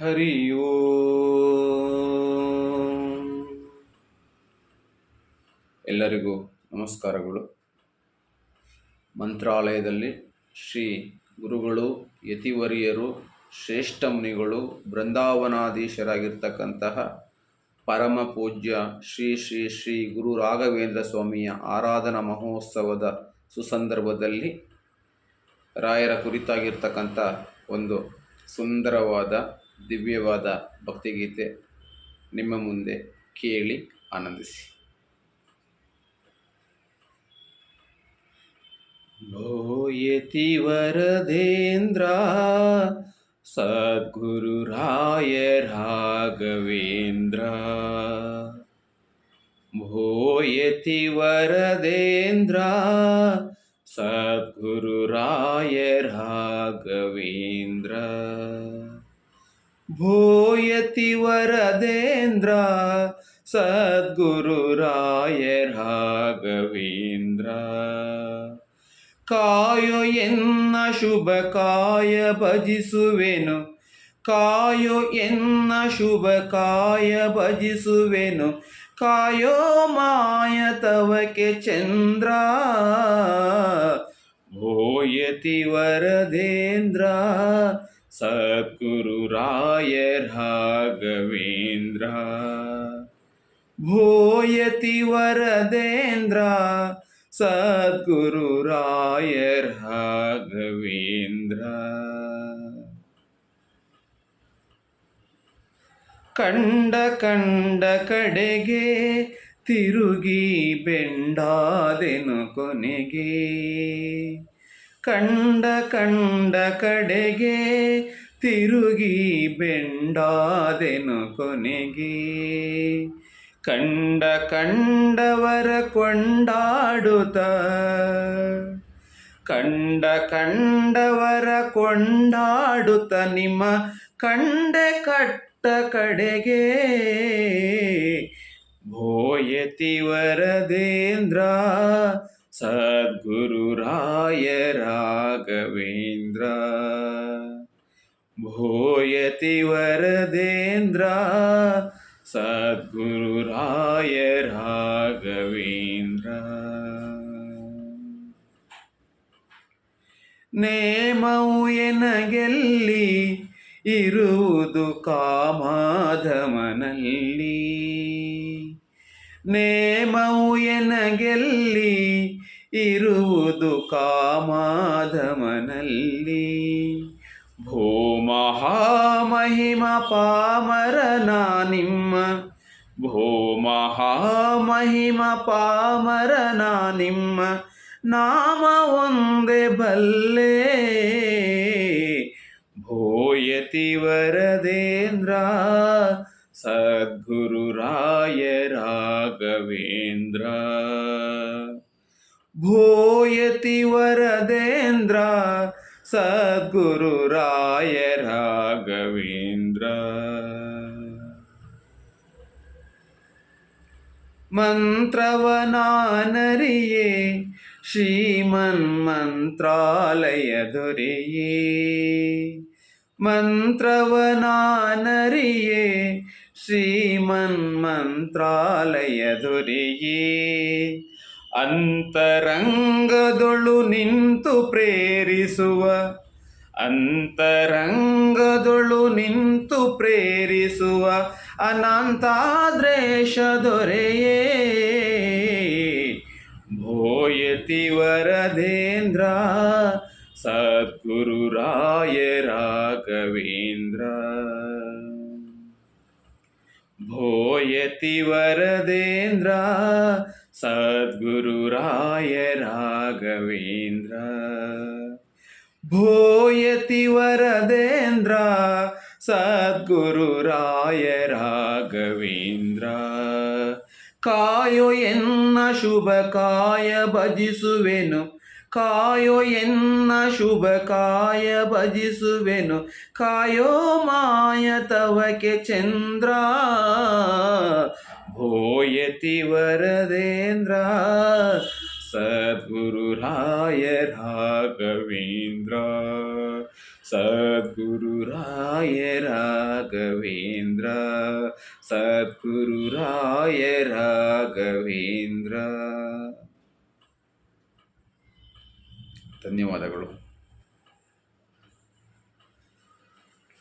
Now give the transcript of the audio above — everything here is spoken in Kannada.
ಹರಿ ಓ ಎಲ್ಲರಿಗೂ ನಮಸ್ಕಾರಗಳು. ಮಂತ್ರಾಲಯದಲ್ಲಿ ಶ್ರೀ ಗುರುಗಳು, ಯತಿವರಿಯರು, ಶ್ರೇಷ್ಠ ಮುನಿಗಳು, ಬೃಂದಾವನಾಧೀಶರಾಗಿರ್ತಕ್ಕಂತಹ ಪರಮ ಪೂಜ್ಯ ಶ್ರೀ ಶ್ರೀ ಶ್ರೀ ಗುರು ರಾಘವೇಂದ್ರ ಸ್ವಾಮಿಯ ಆರಾಧನಾ ಮಹೋತ್ಸವದ ಸುಸಂದರ್ಭದಲ್ಲಿ ರಾಯರ ಕುರಿತಾಗಿರ್ತಕ್ಕಂಥ ಒಂದು ಸುಂದರವಾದ ದಿವ್ಯವಾದ ಭಕ್ತಿಗೀತೆ ನಿಮ್ಮ ಮುಂದೆ ಕೇಳಿ ಆನಂದಿಸಿ. ಭೋಯತಿ ವರದೇಂದ್ರ, ಸದ್ಗುರು ರಾಯ ರಾಘವೇಂದ್ರ. ಭೋಯತಿ ವರದೇಂದ್ರ, ಸದ್ಗುರು ರಾಯ ರಾಘವೇಂದ್ರ. ಭೋಯತಿ ವರದೇಂದ್ರ ಸದ್ಗುರು ರಾಯ ರಾಘವೇಂದ್ರ ಕಾಯೋ ಎನ್ನ ಶುಭ ಕಾಯ ಭಜಿಸುವೆನು ಕಾಯೋ ಎನ್ನ ಶುಭ ಕಾಯ ಭಜಿಸುವೆನು ಕಾಯೋ ಮಾಯ ತವಕೆ ಚಂದ್ರ ಭೋಯತಿ ವರದೇಂದ್ರ ಸದ್ಗುರು ರಾಯರ್ ರಾಘವೇಂದ್ರ ಭೋಯತಿ ವರದೇಂದ್ರ ಸದ್ಗುರು ರಾಯ ರಾಘವೇಂದ್ರ ಕಂಡ ಕಂಡ ಕಡೆಗೆ ತಿರುಗಿ ಬೆಂಡಾದೆನು ಕೊನೆಗೆ. ಕಂಡ ಕಂಡ ಕಡೆಗೆ ತಿರುಗಿ ಬೆಂಡಾದೆನು ಕೊನೆಗೆ. ಕಂಡ ಕಂಡವರ ಕೊಂಡಾಡುತ್ತ. ಕಂಡ ಕಂಡವರ ಕೊಂಡಾಡುತ್ತ ನಿಮ್ಮ ಕಂಡೆ ಕಟ್ಟ ಕಡೆಗೆ. ಭೋಯತಿ ವರದೇಂದ್ರ ಸದ್ಗುರು ರಾಯ ರಾಘವೇಂದ್ರ ಭೋಯತಿ ವರದೇಂದ್ರ ಸದ್ಗುರು ರಾಯ ರಾಘವೇಂದ್ರ ನೇಮವು ಎನಗೆಲ್ಲಿ ಇರುವುದು ಕಾಮಾಧಮನಲ್ಲಿ ನೇಮವು ಎನಗೆಲ್ಲಿ ಇರುವುದು ಕಾಮಾಧಮನಲ್ಲಿ. ಭೂಮಹಾಮಹಿಮ ಪಾಮರನ ನಿಮ್ಮ. ಭೂಮಹಾಮಹಿಮ ಪಾಮರನ ನಿಮ್ಮ. ನಾಮ ಒಂದೇ ಬಲ್ಲೆ. ಭೋಯತಿ ವರದೇಂದ್ರ. ಸದ್ಗುರು ರಾಯ ರಾಘವೇಂದ್ರ. ಭೋಯತಿ ವರದೇಂದ್ರ ಸದ್ಗುರು ರಾಯ ರಾಘವೇಂದ್ರ ಮಂತ್ರವನಾನರಿಯೇ ಶ್ರೀಮನ್ ಮಂತ್ರಾಲಯ ದೊರೆಯೇ ಮಂತ್ರವನಾನರಿಯೇ ಶ್ರೀಮನ್ ಮಂತ್ರಾಲಯ ದೊರೆಯೇ ಅಂತರಂಗದೊಳು ನಿಂತು ಪ್ರೇರಿಸುವ, ಅಂತರಂಗದೊಳು ನಿಂತು ಪ್ರೇರಿಸುವ ಅನಂತಾದ್ರೇಶ ದೊರೆಯೇ. ಭೋಯತಿ ವರದೇಂದ್ರ, ಸದ್ಗುರು ರಾಯ ರಾಘವೇಂದ್ರ. ಭೋಯತಿ ವರದೇಂದ್ರ ಸದ್ಗುರು ರಾಯ ರಾಘವೇಂದ್ರ ಭೋಯತಿ ವರದೇಂದ್ರ ಸದ್ಗುರು ರಾಯ ರಾಘವೇಂದ್ರ ಕಾಯೋ ಎನ್ನ ಶುಭ ಕಾಯ ಭಜಿಸುವೆನು, ಕಾಯೋ ಎನ್ನ ಶುಭ ಕಾಯ ಭಜಿಸುವೆನು, ಕಾಯೋ ಮಾಯ ತವಕೆ ಚಂದ್ರ. ಭೋಯತಿ ವರದೇಂದ್ರ ಸದ್ಗುರು ರಾಯ ರಾಘವೇಂದ್ರ ಸದ್ಗುರು ರಾಯ ರಾಘವೇಂದ್ರ ಸದ್ಗುರು ರಾಯ ರಾಘವೇಂದ್ರ. ಧನ್ಯವಾದಗಳು.